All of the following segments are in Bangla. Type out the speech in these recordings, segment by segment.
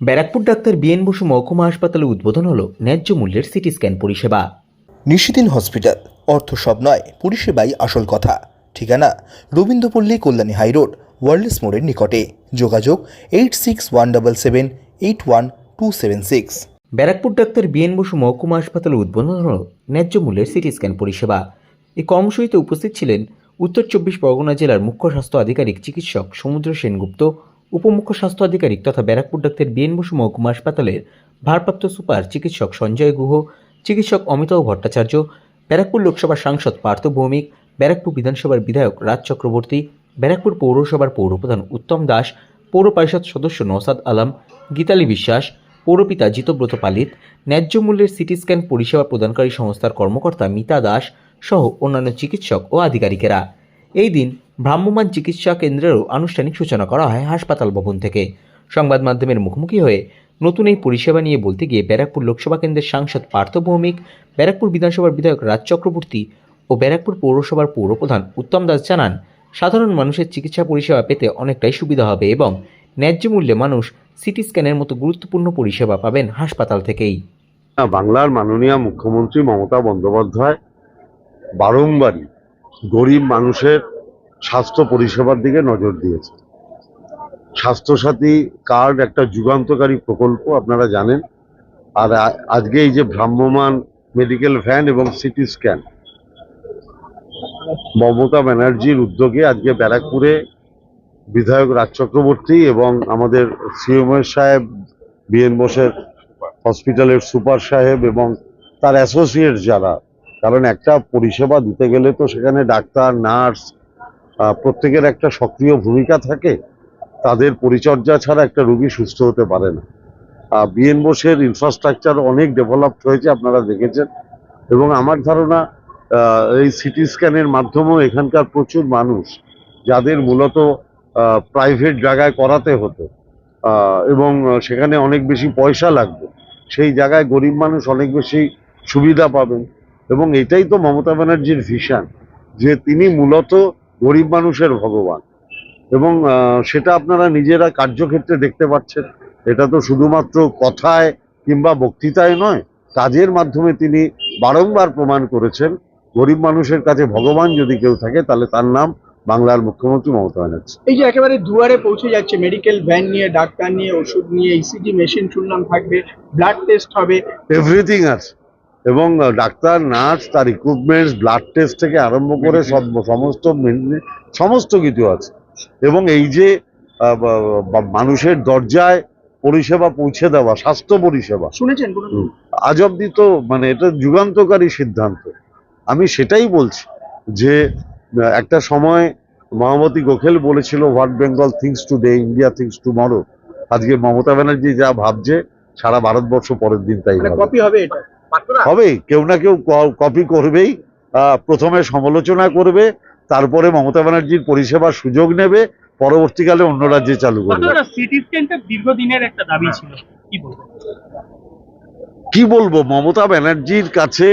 ব্যারাকপুর ডাক্তার বিএন বসু মহকুমা হাসপাতালে উদ্বোধন হল ন্যায্য মূল্যের সিটি স্ক্যান পরিষেবা। নিশিদিন হসপিটাল অর্থ সব নয় পরিষেবাই আসল কথা। ঠিকানা রবীন্দ্রপল্লী কল্যাণী হাইরোড ওয়ার্ল্ডস মোড়ের নিকটে। যোগাযোগ eight six one double seven eight one two seven six. Barrackpore doctor B N Basu মহকুমা হাসপাতালে উদ্বোধন হল ন্যায্য মূল্যের সিটি স্ক্যান পরিষেবা। এই কর্মসূচিতে উপস্থিত ছিলেন উত্তর চব্বিশ পরগনা জেলার মুখ্য স্বাস্থ্য আধিকারিক চিকিৎসক সমুদ্র সেনগুপ্ত উপমুখ্য স্বাস্থ্য আধিকারিক তথা ব্যারাকপুর ডাক্তার বিএন বসু মহকুমা হাসপাতালের ভারপ্রাপ্ত সুপার চিকিৎসক সঞ্জয় গুহ, চিকিৎসক অমিতাভ ভট্টাচার্য, ব্যারাকপুর লোকসভার সাংসদ পার্থ ভৌমিক, ব্যারাকপুর বিধানসভার বিধায়ক রাজ চক্রবর্তী, ব্যারাকপুর পৌরসভার পৌরপ্রধান উত্তম দাস, পৌর পরিষদ সদস্য নওসাদ আলম, গীতালি বিশ্বাস, পৌরপিতা জিতব্রত পালিত, ন্যায্য মূল্যের সিটি স্ক্যান পরিষেবা প্রদানকারী সংস্থার কর্মকর্তা মিতা দাস সহ অন্যান্য চিকিৎসক ও আধিকারিকেরা। এই দিন ভ্রাম্যমাণ চিকিৎসা কেন্দ্রেরও আনুষ্ঠানিক সূচনা করা হয় হাসপাতাল ভবন থেকে। সংবাদ মাধ্যমের মুখোমুখি হয়ে নতুন এই পরিষেবা নিয়ে বলতে গিয়ে ব্যারাকপুর লোকসভা কেন্দ্রের সাংসদ পার্থ ভৌমিক, ব্যারাকপুর বিধানসভার বিধায়ক রাজ চক্রবর্তী ও ব্যারাকপুর পৌরসভার পৌরপ্রধান উত্তম দাস জানান, সাধারণ মানুষের চিকিৎসা পরিষেবা পেতে অনেকটাই সুবিধা হবে এবং ন্যায্য মূল্যে মানুষ সিটি স্ক্যানের মতো গুরুত্বপূর্ণ পরিষেবা পাবেন হাসপাতাল থেকেই। বাংলার মাননীয় মুখ্যমন্ত্রী মমতা বন্দ্যোপাধ্যায় বারংবারই গরিব মানুষের স্বাস্থ্য পরিষেবার দিকে নজর দিয়েছে। স্বাস্থ্যসাথী কার্ড একটা যুগান্তকারী প্রকল্প, আপনারা জানেন। আর আজকে এই যে ভ্রাম্যমান মেডিকেল ভ্যান এবং সিটি স্ক্যান, মমতা ব্যানার্জির উদ্যোগে আজকে ব্যারাকপুরে বিধায়ক রাজ চক্রবর্তী এবং আমাদের সিএমএস সাহেব, বিএন বোসের হসপিটালের সুপার সাহেব এবং তার অ্যাসোসিয়েট যারা কারণ একটা পরিষেবা দিতে গেলে তো সেখানে ডাক্তার, নার্স প্রত্যেকের একটা সক্রিয় ভূমিকা থাকে। তাদের পরিচর্যা ছাড়া একটা রুগী সুস্থ হতে পারে না। বিএন বোসের ইনফ্রাস্ট্রাকচার অনেক ডেভেলপড হয়েছে, আপনারা দেখেছেন। এবং আমার ধারণা এই সিটি স্ক্যানের মাধ্যমেও এখানকার প্রচুর মানুষ, যাদের মূলত প্রাইভেট জায়গায় করাতে হতো এবং সেখানে অনেক বেশি পয়সা লাগবে, সেই জায়গায় গরিব মানুষ অনেক বেশি সুবিধা পাবেন। এবং এটাই তো মমতা ব্যানার্জির ভিশন যে তিনি মূলত গরিব মানুষের ভগবান। এবং সেটা আপনারা নিজেরা কার্যক্ষেত্রে দেখতে পাচ্ছেন। এটা তো শুধুমাত্র কথায় কিংবা বক্তৃতায় নয় কাজের মাধ্যমে তিনি বারংবার প্রমাণ করেছেন গরিব মানুষের কাছে ভগবান যদি কেউ থাকে তাহলে তার নাম বাংলার মুখ্যমন্ত্রী মমতা ব্যানার্জি। এই যে একেবারে দুয়ারে পৌঁছে যাচ্ছে মেডিকেল ভ্যান নিয়ে ডাক্তার নিয়ে ওষুধ নিয়ে ইসিজি মেশিন শুনলাম থাকবে ব্লাড টেস্ট হবে। এভরিথিং আছে। এবং ডাক্তার নার্স তার ইকুইপমেন্টস ব্লাড টেস্ট থেকে আরম্ভ করে সব সমস্ত সমস্ত কিছু আছে। এবং এই যে মানুষের দরজায় পরিষেবা পৌঁছে দেওয়া স্বাস্থ্য পরিষেবা। শুনেছেন আজ অব্দি তো মানে এটা যুগান্তকারী সিদ্ধান্ত। আমি সেটাই বলছি যে একটা সময় মহামতি গোখেল বলেছিল what Bengal thinks today India thinks tomorrow আজকে মমতা ব্যানার্জি যা ভাবছে সারা ভারতবর্ষ পরের দিন তাই মানে কপি হবে এটা। হবে কেউ না কেউ কপি করবেই আহ, প্রথমে সমালোচনা করবে তারপরে মমতা ব্যানার্জির পরিষেবার সুযোগ নেবে পরবর্তীকালে অন্য রাজ্যে চালু করবে। দীর্ঘদিনের একটা দাবি ছিল কি বলব কি বলব মমতা ব্যানার্জির কাছে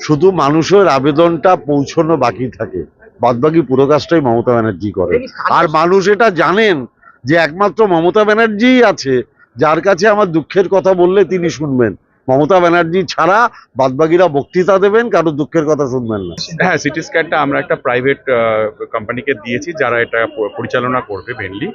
শুধু মানুষের আবেদনটা পৌঁছানো বাকি থাকে বাদবাকি পুরো কাজটাই মমতা ব্যানার্জি করে। আর মানুষ এটা জানেন যে একমাত্র মমতা ব্যানার্জিই আছে যার কাছে আমার দুঃখের কথা বললে তিনি শুনবেন। মমতা ব্যানার্জি ছাড়া বাদবাকিরা বক্তৃতা দেবেন কারও দুঃখের কথা শুনবেন না। হ্যাঁ সিটি স্ক্যানটা আমরা একটা প্রাইভেট কোম্পানিকে দিয়েছি যারা এটা পরিচালনা করবে মেনলি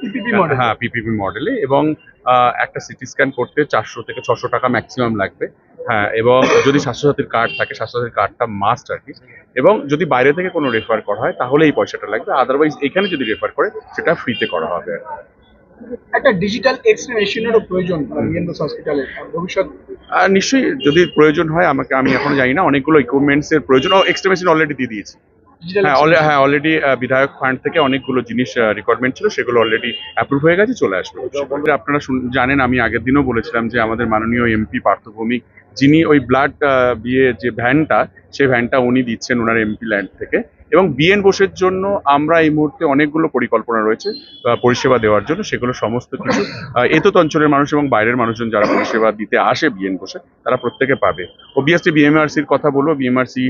হ্যাঁ পিপিপি মডেলে এবং আহ, একটা সিটি স্ক্যান করতে চারশো থেকে ছশো টাকা ম্যাক্সিমাম লাগবে। হ্যাঁ এবং যদি স্বাস্থ্যসাথীর কার্ড থাকে স্বাস্থ্যসাথীর কার্ডটা মাস্ট আর কি। এবং যদি বাইরে থেকে কোনো রেফার করা হয় তাহলে এই পয়সাটা লাগবে। আদারওয়াইজ এখানে যদি রেফার করে সেটা ফ্রিতে করা হবে আর। একটা ডিজিটাল এক্স রে মেশিনেরও প্রয়োজন বিএনএস হসপিটালে ভবিষ্যৎ। আর নিশ্চয়ই যদি প্রয়োজন হয় আমাকে আমি এখনও জানি না অনেকগুলো ইকুইপমেন্টস এর প্রয়োজন। ও এক্সট্রা মেশিন অলরেডি দিয়ে দিয়েছি। হ্যাঁ হ্যাঁ অলরেডি বিধায়ক ফান্ড থেকে অনেকগুলো জিনিস রিকোয়ারমেন্ট ছিল সেগুলো অলরেডি অ্যাপ্রুভ হয়ে গেছে চলে আসবে। আপনারা জানেন আমি আগের দিনও বলেছিলাম যে আমাদের মাননীয় এমপি পার্থ ভৌমিক যিনি ওই ব্লাড বিয়ে যে ভ্যানটা সেই ভ্যানটা উনি দিচ্ছেন ওনার এমপি ল্যান্ড থেকে। এবং বিএন বোসের জন্য আমরা এই মুহূর্তে অনেকগুলো পরিকল্পনা রয়েছে পরিষেবা দেওয়ার জন্য। সেগুলো সমস্ত কিছু এতত অঞ্চলের মানুষ এবং বাইরের মানুষজন যারা পরিষেবা দিতে আসে বিএন বোসে তারা প্রত্যেকে পাবে। অবভিয়াসলি বিএমআরসির কথা বলব। বিএমআরসি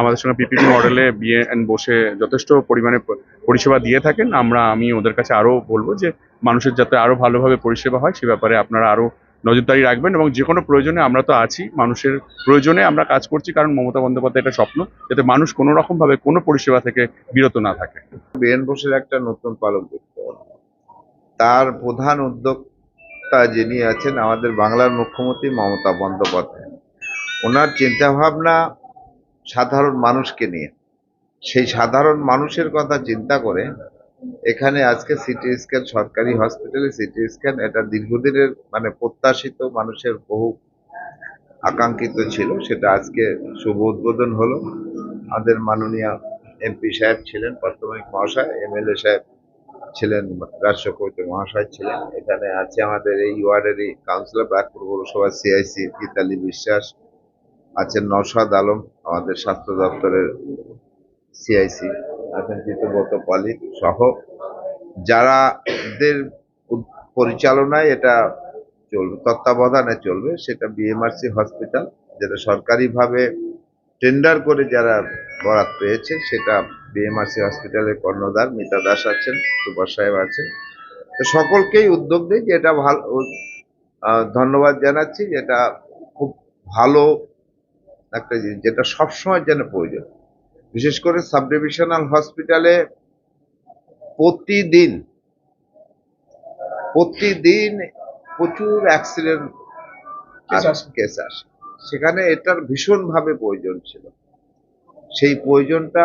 আমাদের সঙ্গে পিপিপি মডেলে বিএন বসে যথেষ্ট পরিমাণে পরিষেবা দিয়ে থাকেন। আমরা, আমি ওদের কাছে আরও বলব যে, মানুষের যাতে আরও ভালোভাবে পরিষেবা হয়, সে ব্যাপারে আপনারা আরও নজরদারি রাখবেন এবং যে কোনো প্রয়োজনে আমরা তো আছি, মানুষের প্রয়োজনে আমরা কাজ করছি কারণ মমতা বন্দ্যোপাধ্যায় একটা স্বপ্ন, যাতে মানুষ কোনো রকমভাবে কোনো পরিষেবা থেকে বিরত না থাকে। বেন বোসের একটা নতুন পালক দেখতে তার প্রধান উদ্যোক্তা যিনি আছেন আমাদের বাংলার মুখ্যমন্ত্রী মমতা বন্দ্যোপাধ্যায়। ওনার চিন্তাভাবনা সাধারণ মানুষকে নিয়ে। সেই সাধারণ মানুষের কথা চিন্তা করে এখানে আজকে সিটি স্ক্যান সরকারি হসপিটালে সিটি স্ক্যান এটা দীর্ঘদিনের মানে প্রত্যাশিত মানুষের বহু আকাঙ্ক্ষিত ছিল, সেটা আজকে শুভ উদ্বোধন হলো। আমাদের মাননীয় এমপি সাহেব ছিলেন, প্রাথমিক মহাশয় এমএলএ সাহেব ছিলেন রাষ্ট্রপতি মহাশয় ছিলেন। এখানে আছে আমাদের এই ওয়ার্ডেরই কাউন্সিলর ব্যাকপুর পৌরসভা সিআইসি গীতালি বিশ্বাস, আছেন নওশাদ আলম, আমাদের স্বাস্থ্য দপ্তরের সিআইসি আছেন জিতুব্রত পালি সহ। যারা দের পরিচালনায় এটা চলবে, তত্ত্বাবধানে চলবে, সেটা বিএমআরসি হসপিটাল যেটা সরকারিভাবে টেন্ডার করে যারা বরাদ পেয়েছে, সেটা বিএমআরসি হসপিটালের কর্ণধার মিতা দাস আছেন সুপার সাহেব আছেন। তো সকলকেই উদ্যোগ দিই যে এটা ভালো ধন্যবাদ জানাচ্ছি যেটা খুব ভালো একটা জিনিস, যেটা সবসময় যেন প্রয়োজন। বিশেষ করে সাব ডিভিশনাল হসপিটালে প্রতিদিন প্রতিদিন প্রচুর অ্যাক্সিডেন্ট কেস আসে। সেখানে এটার ভীষণভাবে প্রয়োজন ছিল। সেই প্রয়োজনটা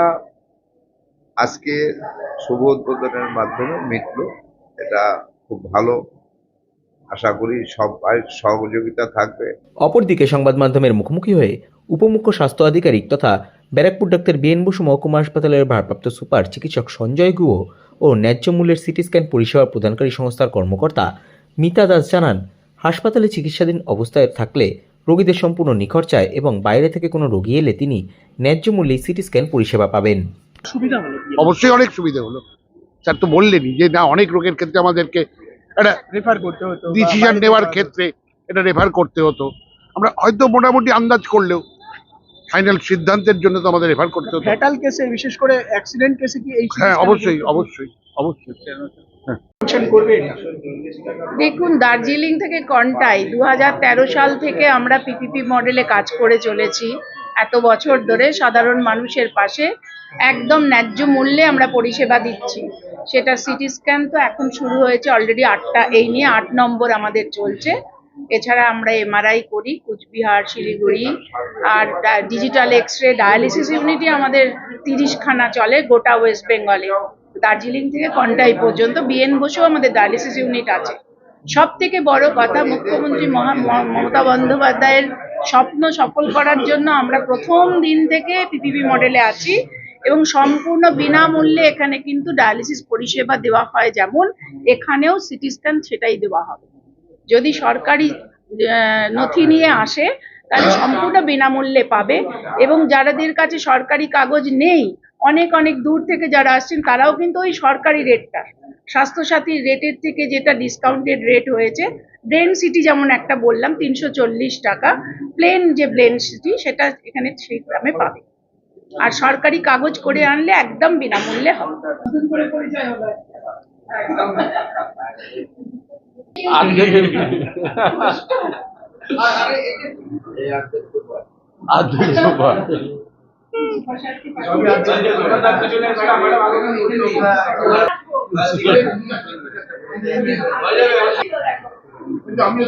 আজকে শুভ উদ্বোধনের মাধ্যমে মিটলো। এটা খুব ভালো। আশা করি সবাই সহযোগিতা থাকবে। অপরদিকে সংবাদ মাধ্যমের মুখোমুখি হয়ে উপমুখ্য স্বাস্থ্য আধিকারিক তথা ব্যারাকপুর ডাক্তার বিএন বসু মহকুমা হাসপাতালের ভারপ্রাপ্ত সুপার চিকিৎসক সঞ্জয় গুহ ও ন্যায্য মূল্যের সিটি স্ক্যান পরিষেবা প্রদানকারী সংস্থার কর্মকর্তা মিতা দাস জানান হাসপাতালে চিকিৎসাধীন অবস্থায় থাকলে রোগীদের সম্পূর্ণ নিখরচায় এবং বাইরে থেকে কোনো রোগী এলে তিনি ন্যায্য মূল্যে সিটি স্ক্যান পরিষেবা পাবেন। সুবিধা হলো অবশ্যই অনেক সুবিধা হলো। স্যার তো বললেনই যে না অনেক রোগের ক্ষেত্রে আমাদেরকে একটা রেফার করতে হতো ডিসিশন নেওয়ার ক্ষেত্রে এটা রেফার করতে হতো। আমরা হয়তো মোটামুটি আন্দাজ করলেও ফাইনাল সিদ্ধান্তের জন্য তো আমাদের রেফার করতে হবে ফ্যাটাল কেসে বিশেষ করে অ্যাক্সিডেন্ট কেসে কি এই হ্যাঁ অবশ্যই অবশ্যই অবশ্যই। মেনশন দেখুন দার্জিলিং থেকে কন্টাই দু হাজার তেরো সাল থেকে আমরা পিপিপি মডেলে কাজ করে চলেছি। এত বছর ধরে সাধারণ মানুষের পাশে একদম ন্যায্য মূল্যে আমরা পরিষেবা দিচ্ছি। সেটা সিটি স্ক্যান তো এখন শুরু হয়েছে অলরেডি আটটা এই নিয়ে আট নম্বর আমাদের চলছে। এছাড়া আমরা এমআরআই করি, কুচবিহার, শিলিগুড়ি আর ডিজিটাল এক্স রে ডায়ালিসিস ইউনিটই আমাদের তিরিশখানা চলে গোটা ওয়েস্ট বেঙ্গলে দার্জিলিং থেকে কন্টাই পর্যন্ত বিএন বসেও আমাদের ডায়ালিসিস ইউনিট আছে। সব থেকে বড় কথা, মুখ্যমন্ত্রী মহা মমতা বন্দ্যোপাধ্যায়ের স্বপ্ন সফল করার জন্য আমরা প্রথম দিন থেকে পিপিপি মডেলে আছি এবং সম্পূর্ণ বিনামূল্যে এখানে কিন্তু ডায়ালিসিস পরিষেবা দেওয়া হয় যেমন, এখানেও সিটি স্ক্যান সেটাই দেওয়া হবে। যদি সরকারি আহ, নথি নিয়ে আসে তাহলে সম্পূর্ণ বিনামূল্যে পাবে। এবং যাদের কাছে সরকারি কাগজ নেই অনেক অনেক দূর থেকে যারা আসছেন তারাও কিন্তু ওই সরকারি রেটটা। স্বাস্থ্যসাথীর রেটের থেকে যেটা ডিসকাউন্টেড রেট হয়েছে ব্রেন সিটি যেমন একটা বললাম তিনশো চল্লিশ টাকা প্লেন যে ব্রেন সিটি সেটা এখানে সেই দামে পাবে। আর সরকারি কাগজ করে আনলে একদম বিনামূল্যে হবে। আজকে আর্ধেক সোফা আমিও